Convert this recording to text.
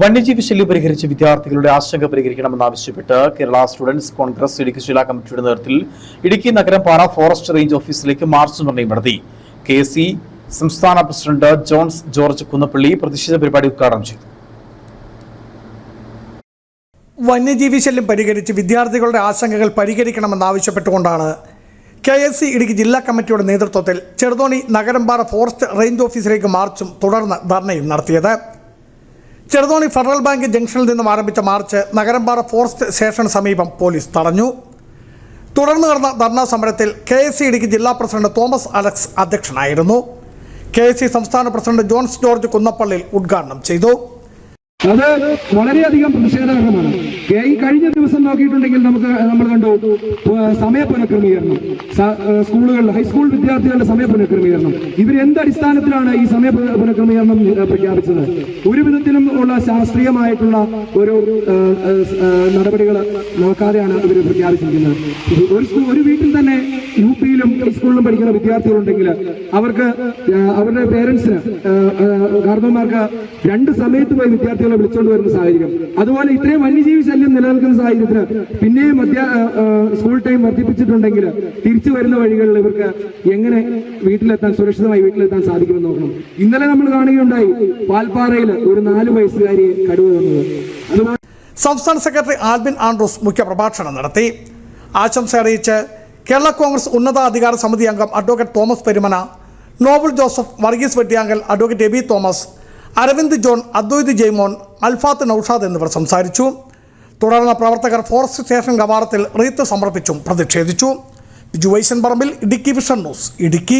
വന്യജീവി ശല്യം പരിഹരിച്ച് വിദ്യാർത്ഥികളുടെ ആശങ്ക പരിഹരിക്കണമെന്നാവശ്യപ്പെട്ട് കേരള സ്റ്റുഡൻസ് കോൺഗ്രസ് ഇടുക്കി ജില്ലാ കമ്മിറ്റിയുടെ നേതൃത്വത്തിൽ ഇടുക്കി നഗരം പാറ ഫോറസ്റ്റ് റേഞ്ച് ഓഫീസിലേക്ക് മാർച്ച് നിർണയം നടത്തി. കെ സി സംസ്ഥാന പ്രസിഡന്റ് ജോൺസ് ജോർജ് കുന്നപ്പള്ളി പ്രതിഷേധ പരിപാടി ഉദ്ഘാടനം ചെയ്തു. വന്യജീവി ശല്യം പരിഹരിച്ച് വിദ്യാർത്ഥികളുടെ ആശങ്കകൾ പരിഹരിക്കണമെന്നാവശ്യപ്പെട്ടുകൊണ്ടാണ് കെ എസ് സി ഇടുക്കി ജില്ലാ കമ്മിറ്റിയുടെ നേതൃത്വത്തിൽ ചെറുതോണി നഗരമ്പാറ ഫോറസ്റ്റ് റേഞ്ച് ഓഫീസിലേക്ക് മാർച്ചും തുടർന്ന് ധർണയും നടത്തിയത്. ചെറുതോണി ഫെഡറൽ ബാങ്ക് ജംഗ്ഷനിൽ നിന്നും ആരംഭിച്ച മാർച്ച് നഗരമ്പാറ ഫോറസ്റ്റ് സ്റ്റേഷന് സമീപം പോലീസ് തടഞ്ഞു. തുടർന്ന് നടന്ന ധർണാ സമരത്തിൽ കെ എസ് ഇടുക്കി ജില്ലാ പ്രസിഡന്റ് തോമസ് അലക്സ് അധ്യക്ഷനായിരുന്നു. കെ എസ് സംസ്ഥാന പ്രസിഡന്റ് ജോൺസ് ജോർജ് കുന്നപ്പള്ളിയിൽ ഉദ്ഘാടനം ചെയ്തു. അത് വളരെയധികം പ്രതിഷേധകരമാണ് ഈ കഴിഞ്ഞ ദിവസം നോക്കിയിട്ടുണ്ടെങ്കിൽ നമുക്ക് നമ്മൾ കണ്ടു ഏഹ് സമയ പുനഃക്രമീകരണം. സ്കൂളുകളിൽ ഹൈസ്കൂൾ വിദ്യാർത്ഥികളുടെ സമയ പുനഃക്രമീകരണം. ഇവർ എന്ത് അടിസ്ഥാനത്തിലാണ് ഈ സമയ പുനഃക്രമീകരണം പ്രഖ്യാപിച്ചത്? ഒരു വിധത്തിലും ഉള്ള ശാസ്ത്രീയമായിട്ടുള്ള ഒരു നടപടികൾ നോക്കാതെയാണ് ഇവർ പ്രഖ്യാപിച്ചിരിക്കുന്നത്. ഒരു ഒരു വീട്ടിൽ തന്നെ യു പിയിലും സ്കൂളിലും പഠിക്കുന്ന വിദ്യാർത്ഥികളുണ്ടെങ്കിൽ അവർക്ക് അവരുടെ പേരൻസിന് കാർന്നവന്മാർക്ക് രണ്ട് സമയത്ത് പോയി വിദ്യാർത്ഥികളെ വിളിച്ചുകൊണ്ട് വരുന്ന സാഹചര്യം. അതുപോലെ ഇത്രയും വന്യജീവി ശല്യം നിലനിൽക്കുന്ന സാഹചര്യത്തിന് പിന്നെയും മധ്യ സ്കൂൾ ടൈം വർദ്ധിപ്പിച്ചിട്ടുണ്ടെങ്കിൽ തിരിച്ചു വരുന്ന വഴികളിൽ ഇവർക്ക് എങ്ങനെ വീട്ടിലെത്താൻ സുരക്ഷിതമായി വീട്ടിലെത്താൻ സാധിക്കുമെന്ന് നോക്കണം. ഇന്നലെ നമ്മൾ കാണുകയുണ്ടായി പാൽപ്പാറയിൽ ഒരു നാല് വയസ്സുകാരിയെ കടുവ വന്നത്. അതുപോലെ സംസ്ഥാന സെക്രട്ടറി ആൽബിൻ ആൻഡ്രൂസ് മുഖ്യപ്രഭാഷണം നടത്തി. ആശംസ അറിയിച്ച് കേരള കോൺഗ്രസ് ഉന്നതാധികാര സമിതി അംഗം advocate Thomas Perumana Nobel Joseph Varghese Vettiyankal advocate AB Thomas Aravind John Advaith Jaimon Alfath Naushad എന്നിവർ സംസാരിച്ചു. തുടർന്ന് പ്രവർത്തകർ ഫോറസ്റ്റ് സ്റ്റേഷൻ കവാടത്തിൽ റീത്ത് സമർപ്പിച്ചും പ്രതിഷേധിച്ചു. Biju Vaishan Parambil Idukki vision news Idukki.